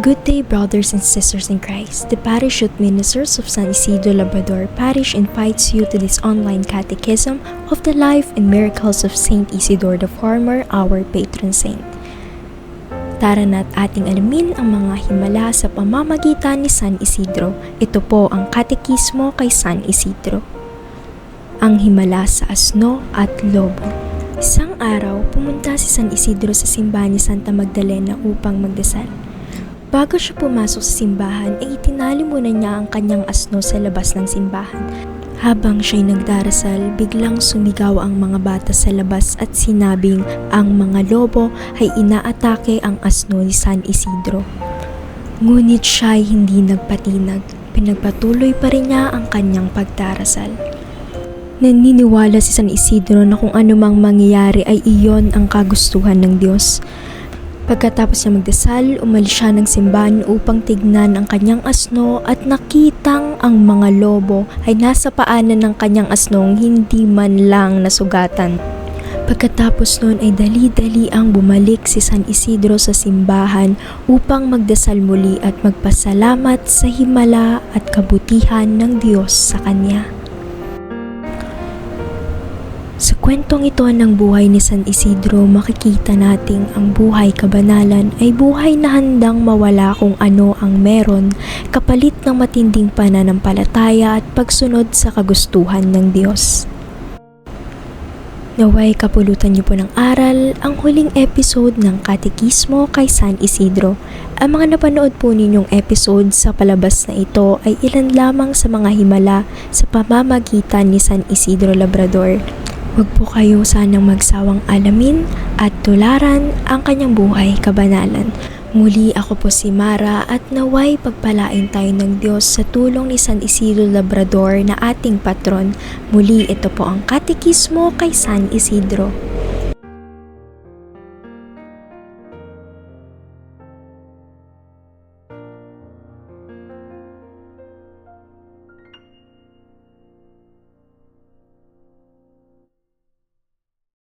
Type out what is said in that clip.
Good day, brothers and sisters in Christ. The Parish Youth Ministers of San Isidro Labrador Parish invites you to this online catechism of the life and miracles of Saint Isidore the Farmer, our patron saint. Tara na't ating alamin ang mga himala sa pamamagitan ni San Isidro. Ito po ang katekismo kay San Isidro. Ang himala sa asno at lobo. Isang araw, pumunta si San Isidro sa simbahan ni Santa Magdalena upang magdasal. Bago siya pumasok sa simbahan, ay itinali muna niya ang kanyang asno sa labas ng simbahan. Habang siya'y nagdarasal, biglang sumigaw ang mga bata sa labas at sinabing ang mga lobo ay inaatake ang asno ni San Isidro. Ngunit siya'y hindi nagpatinag. Pinagpatuloy pa rin niya ang kanyang pagdarasal. Naniniwala si San Isidro na kung anumang mangyayari ay iyon ang kagustuhan ng Diyos. Pagkatapos niya magdasal, umalis siya ng simbahan upang tignan ang kanyang asno at nakitang ang mga lobo ay nasa paanan ng kanyang asnong hindi man lang nasugatan. Pagkatapos noon ay dali-dali ang bumalik si San Isidro sa simbahan upang magdasal muli at magpasalamat sa himala at kabutihan ng Diyos sa kanya. Sa kwentong ito ng buhay ni San Isidro, makikita nating ang buhay kabanalan ay buhay na handang mawala kung ano ang meron kapalit ng matinding pananampalataya at pagsunod sa kagustuhan ng Diyos. Naway kapulutan niyo po ng aral ang huling episode ng Katekismo kay San Isidro. Ang mga napanood po ninyong episode sa palabas na ito ay ilan lamang sa mga himala sa pamamagitan ni San Isidro Labrador. Huwag po kayo sanang magsawang alamin at tularan ang kanyang buhay kabanalan. Muli ako po si Mara at naway pagpalain tayo ng Diyos sa tulong ni San Isidro Labrador na ating patron. Muli ito po ang katekismo kay San Isidro.